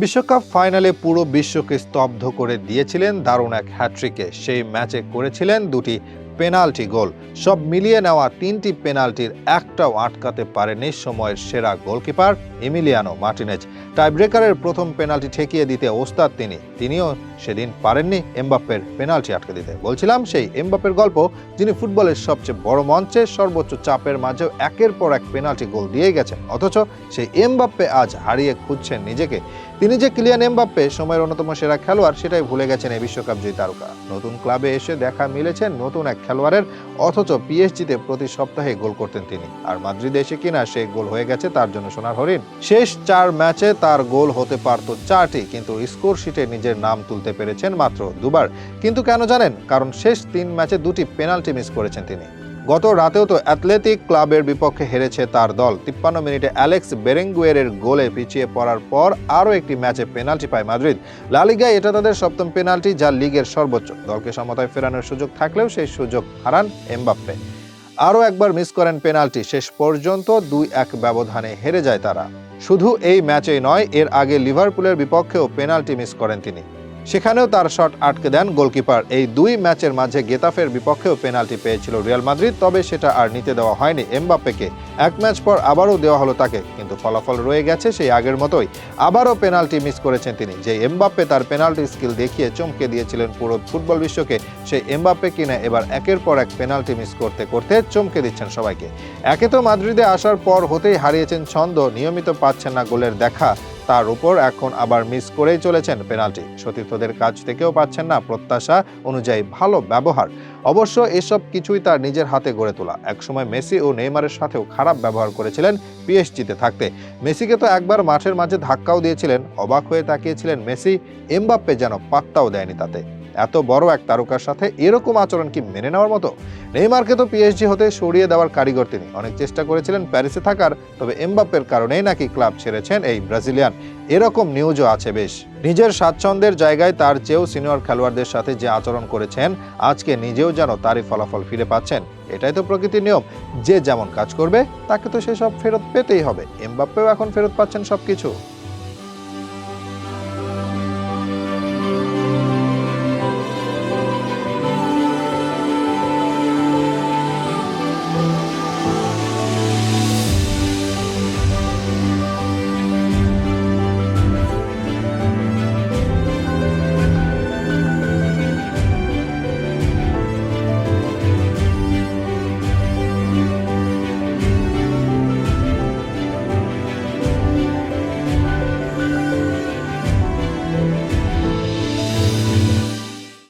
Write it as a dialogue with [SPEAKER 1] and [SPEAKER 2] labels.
[SPEAKER 1] বিশ্বকাপ ফাইনালে পুরো বিশ্বকে স্তব্ধ করে দিয়েছিলেন দারুণ এক হ্যাট্রিকে। সেই ম্যাচে করেছিলেন দুটি পেনাল্টি গোল। সব মিলিয়ে নেওয়া তিনটি পেনাল্টির একটাও আটকাতে পারেনি সময়ের সেরা গোলকিপার ইমিলিয়ানো মার্টিনেজ। টাইব্রেকারের প্রথম পেনাল্টি ঠেকিয়ে দিতে ওস্তাদ তিনি। তিনিও সেদিন পারেননি এমবাপ্পের পেনাল্টি আটকে দিতে। বলছিলাম সেই এমবাপ্পের গল্প, যিনি ফুটবলের সবচেয়ে বড় মঞ্চে সর্বোচ্চ চাপের মাঝেও একের পর এক পেনাল্টি গোল দিয়ে গেছেন। অথচ সেই এমবাপ্পে আজ হারিয়ে খুঁজছেন নিজেকে। তিনি যে কিলিয়ান এমবাপ্পে সময়ের অন্যতম সেরা খেলোয়াড়, সেটাই ভুলে গেছেন এই বিশ্বকাপ জয়ী তারকা নতুন ক্লাবে এসে দেখা মিলেছে নতুন এক খেলোয়াড়ের, অথচ পিএসজিতে প্রতি সপ্তাহে গোল করতেন তিনি। আর মাদ্রিদে এসে কিনা সে গোল হয়ে গেছে, তার জন্য সোনার হরিণ। শেষ চার ম্যাচে তার গোল হতে পারত চারটি, কিন্তু স্কোর শিটে নিজের নাম তুলতে পেরেছেন মাত্র দুবার। কিন্তু কেন জানেন? কারণ শেষ তিন ম্যাচে দুটি পেনাল্টি মিস করেছেন তিনি। গত রাতেও তো অ্যাথলেটিক ক্লাবের বিপক্ষে হেরেছে তার দল। তিপ্পান্ন মিনিটে অ্যালেক্স বেরেঙ্গুয়েরের গোলে পিছিয়ে পড়ার পর আরও একটি ম্যাচে পেনাল্টি পায় মাদ্রিদ। লালিগায় এটা তাদের সপ্তম পেনাল্টি, যা লিগের সর্বোচ্চ। দলকে সমতায় ফেরানোর সুযোগ থাকলেও সেই সুযোগ হারান এমবাপ্পে। আরও একবার মিস করেন পেনাল্টি, শেষ পর্যন্ত দুই এক ব্যবধানে হেরে যায় তারা। শুধু এই ম্যাচেই নয়, এর আগে লিভারপুলের বিপক্ষেও পেনাল্টি মিস করেন তিনি। সেখানেও তার শট আটকে দেন গোলকিপার। এই দুই ম্যাচের মাঝে গেতাফের বিপক্ষেও পেনাল্টি পেয়েছিল রিয়াল মাদ্রিদ, তবে সেটা আর নিতে দেওয়া হয়নি এমবাপ্পেকে। এক ম্যাচ পর আবারও দেওয়া হলো তাকে, কিন্তু ফলাফল রয়ে গেছে সেই আগের মতোই। আবারও পেনাল্টি মিস করেছেন তিনি, যে এমবাপ্পে তার পেনাল্টি স্কিল দেখিয়ে চমকে দিয়েছিলেন পুরো ফুটবল বিশ্বকে সেই এমবাপ্পে কিনা এবার একের পর এক পেনাল্টি মিস করতে করতে চমকে দিচ্ছেন সবাইকে। একে তো মাদ্রিদে আসার পর হতেই হারিয়েছেন ছন্দ, নিয়মিত পাচ্ছেন না গোলের দেখা। তার উপর এখন আবার মিস করেই চলেছেন পেনাল্টি। সতীর্থদের কাছ থেকেও পাচ্ছেন না প্রত্যাশা অনুযায়ী ভালো ব্যবহার। অবশ্য এসব কিছুই তার নিজের হাতে গড়ে তোলা। একসময় মেসি ও নেইমারের সাথেও খারাপ ব্যবহার করেছিলেন পিএসজিতে থাকতে। মেসিকে তো একবার মাঠের মাঝে ধাক্কাও দিয়েছিলেন। অবাক হয়ে তাকিয়েছিলেন মেসি। এমবাপ্পে যেন পাত্তাও দেয়নি তাতে। এত বড় এক তারকার সাথে এরকম আচরণ কি মেনে নেওয়ার মতো? নেইমারকে তো পিএসজি হতে সরিয়ে দেওয়ার কারিগর তিনি। অনেক চেষ্টা করেছিলেন প্যারিসে থাকার, তবে এমবাপ্পের কারণেই নাকি ক্লাব ছেড়েছেন এই ব্রাজিলিয়ান। এরকম নিউজও আছে বেশ। নিজের স্বাচ্ছন্দ্যের জায়গায় তার চেয়েও সিনিয়র খেলোয়াড়দের সাথে যে আচরণ করেছেন, আজকে নিজেও যেন তারই ফলাফল ফিরে পাচ্ছেন। এটাই তো প্রকৃতির নিয়ম। যে যেমন কাজ করবে, তাকে তো সেসব ফেরত পেতেই হবে। এমবাপ্পেও এখন ফেরত পাচ্ছেন সবকিছু।